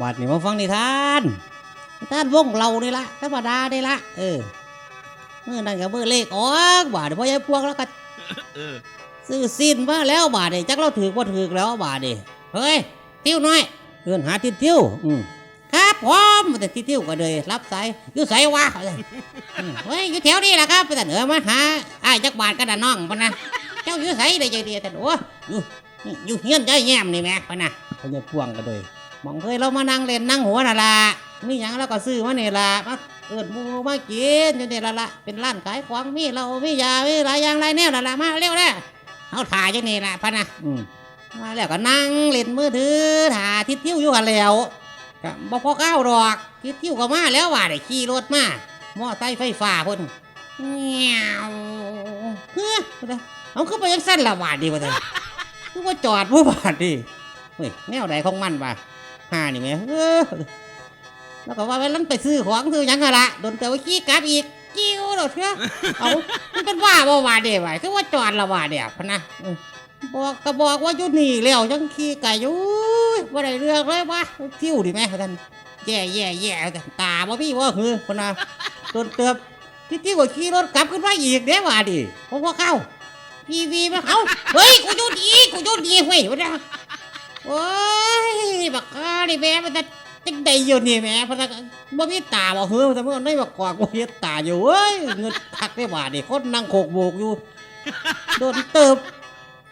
บัดนี้มาฟังนิทานนิทานวงเรานี่ละธรรมดานี่ละเออเมื่อนั้นกับเมื่อเลขออกบาดนี้พ่อยายพวงแล้วก็เออซื้อสิ้นมาแล้วบาดนี้จักเราถือว่าถือแล้วบาดนี้เฮ้ยติ้วน้อยเอื้อนหาติ้วติ้วอืมครับผมแต่ติ้วติ้วก็เลย รับสายอยู่ไสวะเฮ้ยอยู่แถวนี้แหละครับไปแต่เออมาหาไอ้จักบาทกันนะน้องปะนะเจ้าอยู่ไสได้ใจดีแต่โอ้อยู่อยู่เฮียนใจแย้มนี่แม่ปะนะพ่อยายพวงก็เลย มองเคยเรามานั่งเล่นนั่งหัวน่ะละมีหยังเราก็ซื้อมาเนี่ยละมาเอิดหมูมากินอยู่เนี่ยละละเป็นร้านขายของมีเรามียามีหลายอย่างหลายแนวละละมาเร็วเลยเอาถ่ายอยู่นี่ละพะนะอืมมาแล้วก็นั่งเล่นมือถือถ่าทิศทิ้วอยู่กันแล้วก็บอกพอก้าวดอกทิศทิ้วก็มาแล้วว่าได้ขี่รถมามอไซค์ไฟฟ้าเพ่นเงี้ยวเฮ้ยเอาขึ้นไปยังสั้นละบาดดีวะเถอะคือว่าจอดผู้บาดดีเฮ้ยแนวใดของมันวะ ห่านี่แม่เออแล้วก็ว่าไปลันไปซื้อของซื้อยังกันละโดนเตะขี้กลับอีกกิ้วโดดเถอเอามันเป็นว่าบ่ว่าเดี๋ยวไว้คือว่าจอดละว่าเดี๋ยวพนะบอกก็บอกว่าอยู่นี่แล้วยังขี้ไก่อยู่ว่าได้เรื่องเลยว่าทิ้วดิแม่ท่านแย่แย่แย่แต่ตาบ่พี่ว่าคือพนะโดนเติบที่ที่ว่าขี่รถกลับขึ้นมาอีกเด้ว่าดิเพราะว่าเข้าพีวีมาเขาเฮ้ยกูยู่ดีกูยู่ดีเว้ยวะนะโอ้ ยบักกาดิแม่มันจะจังใดอยู่นี่แม่เพราะว่าบ่มีตาบ่เฮือแต่เมื่อได้บักกอกบ่เฮ็ดตาอยู่เว้ยเงินคักได้บาดนี่คนนั่งโขกโบกอยู่โดนเติบ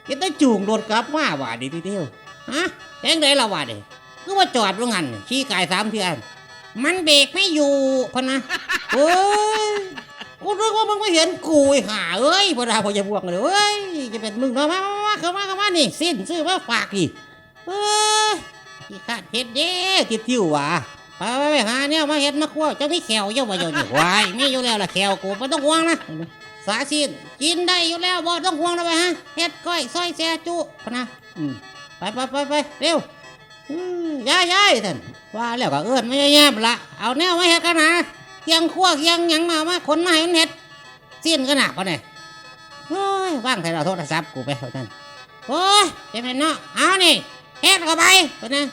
เฮ็ดได้จูงโดนกลับมาบาดนี่ทีเดียวฮะแทงได้ละบาดนี่คือว่าจอดว่างั้นขี่กายสามเทื่อมันเบรกไม่อยู่พนะเอ้ยกูนึกว่ามึงไม่เห็นกูไอ้ห่าเอ้ยพอดาพอจะบวกเลยเอ้ยจะเป็นมึงเนาะมามามาเข้ามาเข้ามานี่สิ้นซื้อมาฝากดิเอ้ย ขี้ขาดเฮ็ดเด้คิดทิวหว่ะไปไปไปหาเนี่ยมาเฮ็ดมาคั่วเจ้ามีแขวเยอะบ่อยู่นี่วายมีอยู่แล้วล่ะแขวกูบ่ต้องห่วงนะสาสินกินได้อยู่แล้วบ่ต้องห่วงนะไปฮะเฮ็ดก้อยซอยแซ่จุพะนะอืมไปไปไปไปเร็วอืมยายยายท่านว่าแล้วก็เอิ้นไม่แย่ๆละเอาแนวมาเฮ็ดกันนะเคียงคั่วเคียงหยังมามาขนมาให้มันเฮ็ดสิ้นกันน่ะปะเนี่ยโอ้ยวางใส่เราโทรศัพท์กูไปเถอะท่านโอ้ยจะเป็นเนาะเอานี่เฮ็ดเข้าไปพะนะ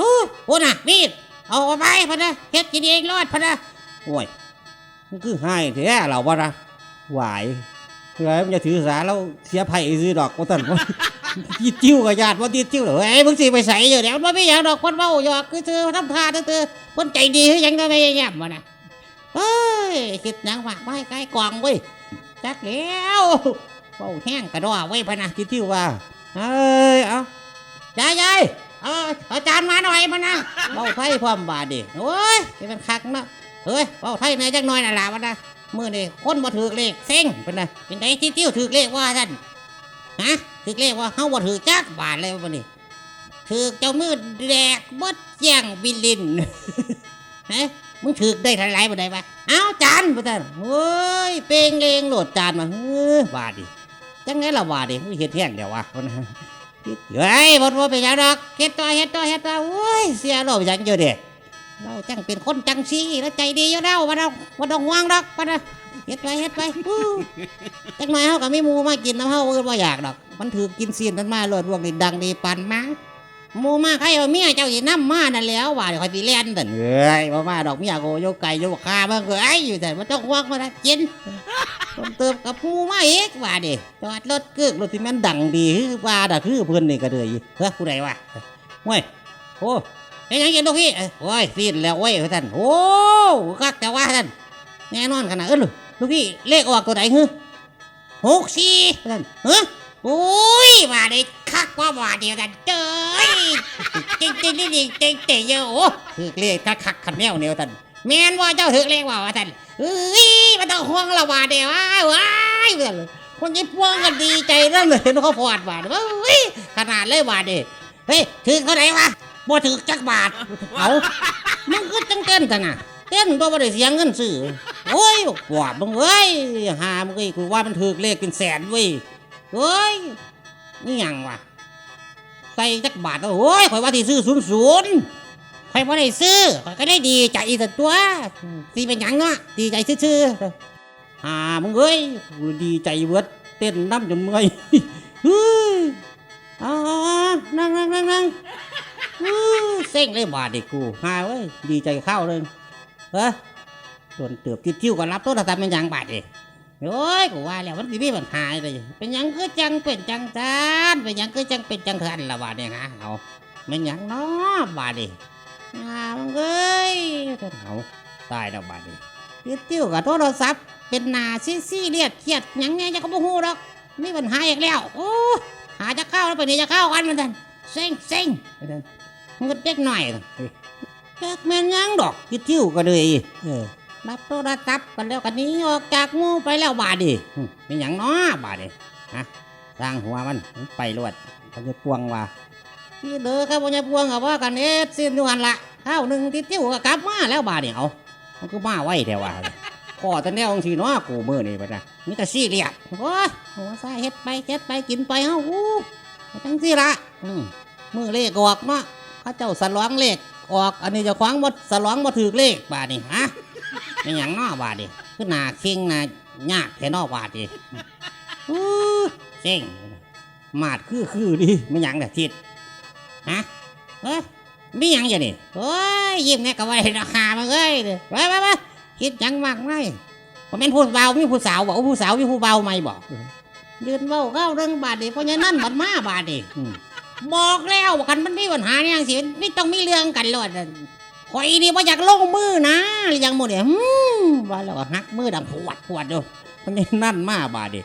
ฮู้พูดน่ะมีดเอาไปพะนะเฮ็ดกินเองรอดพะนะโอ้ยมันคือให้แท้เราบ่นะไหวเฮ้ยมันจะถือสาแล้วเสียไผ่ซื้อดอกว่าตันว่าตีจิ้วกับญาติว่าตีจิ้วเหรอเฮ้ยมึงสิไปใส่อยู่แล้วมันไม่อยากดอกคนเว้าหยอกคือเธอทำท่าเธอเธอคนใจดีคือยังก็ไม่แย่มวะนะเฮ้ยคิดหยังฝากไว้ใกล้กล่องเว้ยจักแล้วเว้าแห้งกระดอไว้พะนะตีจิ้วว่าเอ้ยเอายา เอออาจารย์มาหน่อยมันนะเบาไทยพร้อมบาดดิโอ้ยจะเป็นคักเนาะเฮ้ยเบาไทยในจักหน่อยน่ะล่ะมันนะมือนี่คนบ่ถือเลขเซ็งเป็นนะเป็นไดที่ติ้วถือเลขว่าท่านฮะถือเลขว่าเฮาบ่ถือจักบาทเลยวันนี้ถือเจ้ามือแดกบดแย่งบิลลินฮะมึงถือได้เท่าไหร่บ่ได้ปะเอาจานบ่ท่านเฮ้ยเป่งเลงโหลดจานมาเฮ้ยบาดดิจังไงล่ะบาดดิเฮ็ดแห้งเดี๋ยววะ เฮ้ยบดว่าไปนยังดอกเฮ็ดต่อเฮ็ดต่อเฮ็ดต่อโอ้ยเสียเราอย่างอยู่เด็เราจังเป็นคนจังซี่แล้วใจดีอยู่แล้วว่าเราว่าต้องห่วงดอกว่านะเฮ็ดไปเฮ็ดไปจังหน่อยเฮาก็มีหมูมากินน้ำเฮาก็บ่อยากดอก มันถือกินซีนมันมาโลดรวงนี่ดังดีปันมาห มูมาใครเอาเมียเจ้าสินำมานั่นแหล้วว่าเดี๋ยวคอยสิเล่นตั่นเอ้ยบ่มาดอกเมียโกโยกไก่โยกคามันก็ไอ้อยู่แต่บ่ต้องห่วงมานะกินต้องเติมกับหมูมาอีกว่าดิจอดรถกึกรถที่มันดังดีคือว่าน่ะคือเพิ่นนี่ก็เลยเฮ้ยผู้ใดวะเว้ยโอ้เฮ้ยยังกินลูกพี่เอ้ยโอ้ยสิ้นแล้วเว้ยท่านโอ้คักแต่ว่าท่านแน่นอนขนาดเออลูกพี่เลขออกตัวไหนฮึหกสี่ท่านเฮ้ยโอ้ยมาได้คักว่าว่าเดียวกันเจ้ยจริงจริงจริงจริงจริงเยอะโอ้ถือเลขคักคักขันแนวแนวท่านแม่นว่าเจ้าถือเลขว่าว่าท่านเอ้ยมันต้องห่วงละว่าเดียวว้ายว้ายเพื่อนคนญี่ปุ่นก็ดีใจเรื่องเลยเขาพอดว่าเฮ้ยขนาดเลยว่าเดีเฮ้ยถือเท่าไหร่วะบ่ถือจักบาทเอามึงก็จังเต้นกันน่ะเต้นตัวบ่ได้เสียงเงินซื้อโอ้ยปวดมึงเอ้ยหามึงเอ้ยกูว่ามันถือเลขเป็นแสนเว้ย เฮ้ยนี่ยังวะใส่จักบาทแล้วโอ้ยข่อยว่าที่ซื้อศูนย์ศูนย์ข่อยบ่ได้ซื้อข่อยก็ได้ดีใจอีสักตัวสิเป็นหยังเนาะดีใจซื่อๆหามึงเอ้ยกูดีใจเบิดเต้นน้ำจนเมื่อยเฮ้ยอาๆๆนั่งนั่งนั่งนั่งอื้อแสซ็งเลยบาดเด็กกูหาเว้ยดีใจเข้าเลยเฮ้ยส่วนเติบทิดทิ้วก็รับโทรศัพท์เป็นหยังบาดเด็ โอ้ยกูว่าแล้วมันสิมีปัญหาเลยเป็นหยังคือจังเป็นจังซานเป็นหยังคือจังเป็นจังซันละบาดเนี่ยฮะเอาเป็นหยังเนาะบาดด็อ่ามึงเอ้ยเอาตายแล้วบาดด็ทิดทิ้วกับโทรศัพท์เป็นหนาซีซีเรียดเครียดหยังไงจะก็บ่ฮู้หรอกมีปัญหาอีกแล้วโอ้หาจะเข้าแล้วไปนี่จะเข้ากันมันทันเซ็งเซ็งไปทันมันก็เด็กหน่อยเฮ้ยแจ็คแม่นยังดอกคิดทิ้วก็เลยเออ รับโทรศัพท์กันแล้วกันนี้ออกจากงูไปแล้วบาดดิมเป็นอย่างน้อบาดดิฮะสร้างหัวมันไปรวดเขาจะพวงว่าพี่เด้อครับพ่อจะพวงกับว่ากันเอ็ดสิ้นทุกหันละข้าวหนึ่งติดติ้วก็กลับมาแล้วบาดนี่เอามันก็มาไว้แต่ว่าพ่อตะแนวองสีนาะกูมือนี่ไปนะนี่ก็ซี่เรียกโอ้ยหัวซาเฮ็ดไปเฮ็ดไปกินไปเฮาอู้จังซี่ละมือเลขออกเนาะเขาเจ้าสลองเลขออก อันนี้จะคว้าของบดสลองบ่ถือเลขบาดนี่ฮะ เป็นหยังน้อบาดนี่คือหนาเคิงหนายากแค่นอบาดนี่อู้เซ็งมาดคือคือดิไม่หยังแต่ทิศฮะเอ้ยมีหยังอย่างนี่โอ้ยยิ้มแน่ก็ไว้ราคามาเอ้ยเด้อไปไปไปคิดหยังมากไหมผมเป็นผู้เบามีผู้สาวบอกผู้สาวมีผู้เบาไหมบอกยืนเว้าเข้าเรื่องบาดนี่เพราะงั้นนั่นบัดมาบาดนี่อืมบอกแล้วว่ากันมันมีปัญหาเนี่ยสิไม่ต้องมีเรื่องกันเลย ข่อยนี่ว่าอยากลงมือนะอยังหมดเนี่ยฮึมว่าแล้วหักมือดังปวดปวดดูมันนี่นั่นมาบาดดิ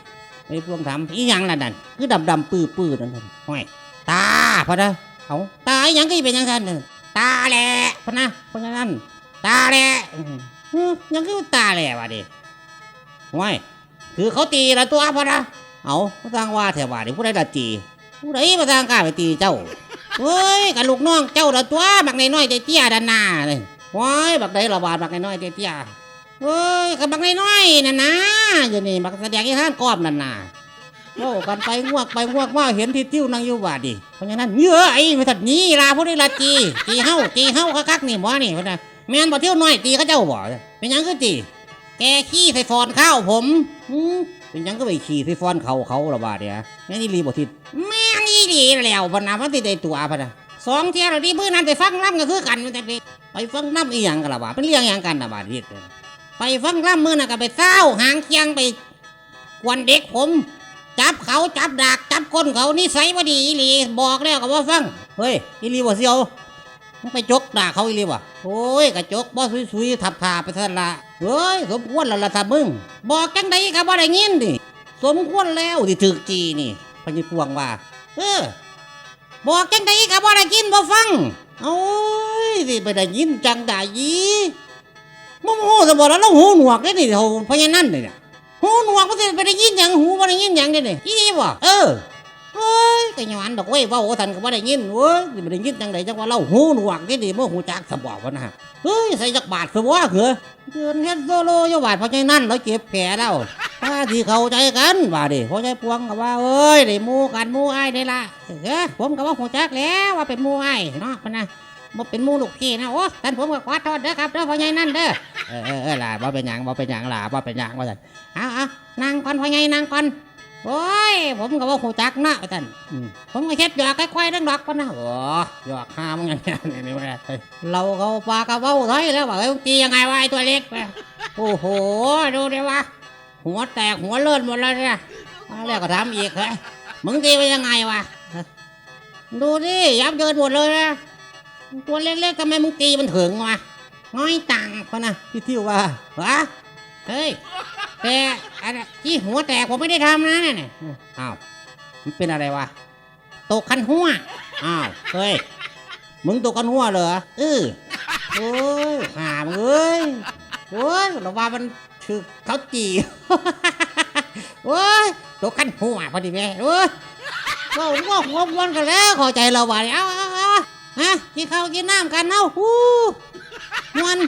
ไอ้พวกทำอีหยังล่ะนั่นคือดำดำปื้อปื้อนั่นนั่นห้อยตาพะนะเอาตาอีหยังก็เป็นยังไงนั่นตาแหละพะนะเพราะงั้นตาแหละยังคือตาแหละวะดิห้อยคือเขาตีละตัวพะนะเอาผู้สร้างว่าแถวว่าดิผู้ใดละตีผู้ใดมาทางกล้าไปตีเจ้า เฮ้ยกับลูกน้องเจ้าละตัวบักน้อยๆเตี้ยดันหน้าเลยว้ายบักใดระบาดบักน้อยๆเตี้ยเฮ้ยกับบักน้อยนั่นนะอยู่นี่บักแสดงที่ห้านกอบนั่นน่ะโอ้กันไปงวกไปงวกมาเห็นที่ติ้วนั่งอยู่บาดดิเพราะฉะนั้นเยอะไอ้ไม่ทัดนี้ลาผู้ใดละตีตีเฮาตีเฮาคักๆนี่หมอนี่เพราะนะแม่นบ่เที่ยวน้อยตีเขาเจ้าบ่เป็นยังคือตีแกขี้ใส่ฟอนข้าวผมหืม เป็นยังก็ไปขี่ใส่ฟอนเขาเขาละบาดเนี่ยแม่นี่รีบทิศแม่งอีดีแล้วพนะมันติได้ตัวพะนะสองเที่ยวแล้วที่มื้อนั้นไปฟังล่ำก็คือกันแต่ไปไปฟังล่ำอีหยังกันละบาดเป็นเรื่องหยังกันนะบาดเฮ็ดไปฟังล่ำมือนั้นก็ไปเศร้าหางเคียงไปกวนเด็กผม จับเขาจับดากจับก้นเขานิสัยบ่ดีอีหลีบอกแล้วก็บ่าฟังเฮ้ยอีหลีบ่เสียว มึงไปจกด่าเขาอีหลีบ่โอ้ยกระจกบ่ซุยๆทับทาไปซั่นละเฮ้ยสมควรแล้วล่ะถ้ามึง บอกจังไดก็บ่ได้ยินดิสมควรแล้วที่ถึกจีนี่พญพวงว่า เออ บอกจังไดก็บ่ได้ยินบ่ฟังโอ้ยสิไปได้ยินจังไดยีมึงหูสมบ่แล้วหูหนวกได้นี่เขาพญานั่นนี่เนี่ยหูหนวกมันสิไปได้ยินหยังหูบ่ได้ยินหยังได้นี่อีบ่เออ เฮ้ยก็ย้อนดอกเว้ยเว้าว่าท่านก็บ่ได้ยินเว้ยสิไปได้ยินจังไดจังว่าเราหูหนวกได้นี่บ่หูจักสบบ่นะฮะเฮ้ยใส่จักบาทคือว่าเหรอเดินเฮ็ดโซโลอยู่บาดพญานั่นเราเจ็บแผลแล้วถ้าที่เข้าใจกันว่าดิพ่อใจพวงก็ว่าเอ้ยได้หมู่กันหมู่ไอ้ายได้ละเออผมก็ว่าหัวจักแล้วว่าเป็นหมู่ไอ้ายเนาะพะนะบ่เป็นมู่ลูกพี่นะโอ้ท่านผมก็ขอโทษเด้อครับเด้อพ่อใหญ่นั่นเด้อเออเออออล่ะบ่เป็นหยังบ่เป็นหยังล่ะบ่เป็นหยังว่าซั่นเอาเอานั่งก่อนพ่อใหญ่นั่งก่อน โอ้ย ผมก็ว่าหัวจักเนาะว่าซั่นอืมผมก็เฮ็ดหยอกค่อยๆเรื่องดอกพะนะโอ้หยอกหามอย่างเงี้ยนี่นี่ว่าเราเขาปากกระเว้าไทยแล้วว่าเอ้ยตียังไงวะไอ้ตัวเล็กไปโอ้โห ดูดิวะ หัวแตกหัวเลื่อนหมดแล้วเนี่ยมาแล้วก็ทำอีกเฮ้ยมึงตีไปยังไงวะ ดูดิยับเยินหมดเลยนะตัวเล็กๆทำไมมึงตีมันถึงวะ น้อยตังค์คนนะพี่ทิวว่าฮะเฮ้ย แต่อะไรที่หัวแตกผมไม่ได้ทำนะเนี่ยอ้าวมันเป็นอะไรวะตกคันหัวอ้าวเฮ้ยมึงตกคันหัวเหรอเออโอ้ยหามงเอ้ยโอ้ยเราว่ามันคือเขาจีโอ้ยตัวกันหัวพอดีแม่โอ้ยก็ก็หัวนกันแล้วข้าใจเราว่าเอาเอาเอาฮะกินข้าวกินน้ำกันเอาฮู้มวน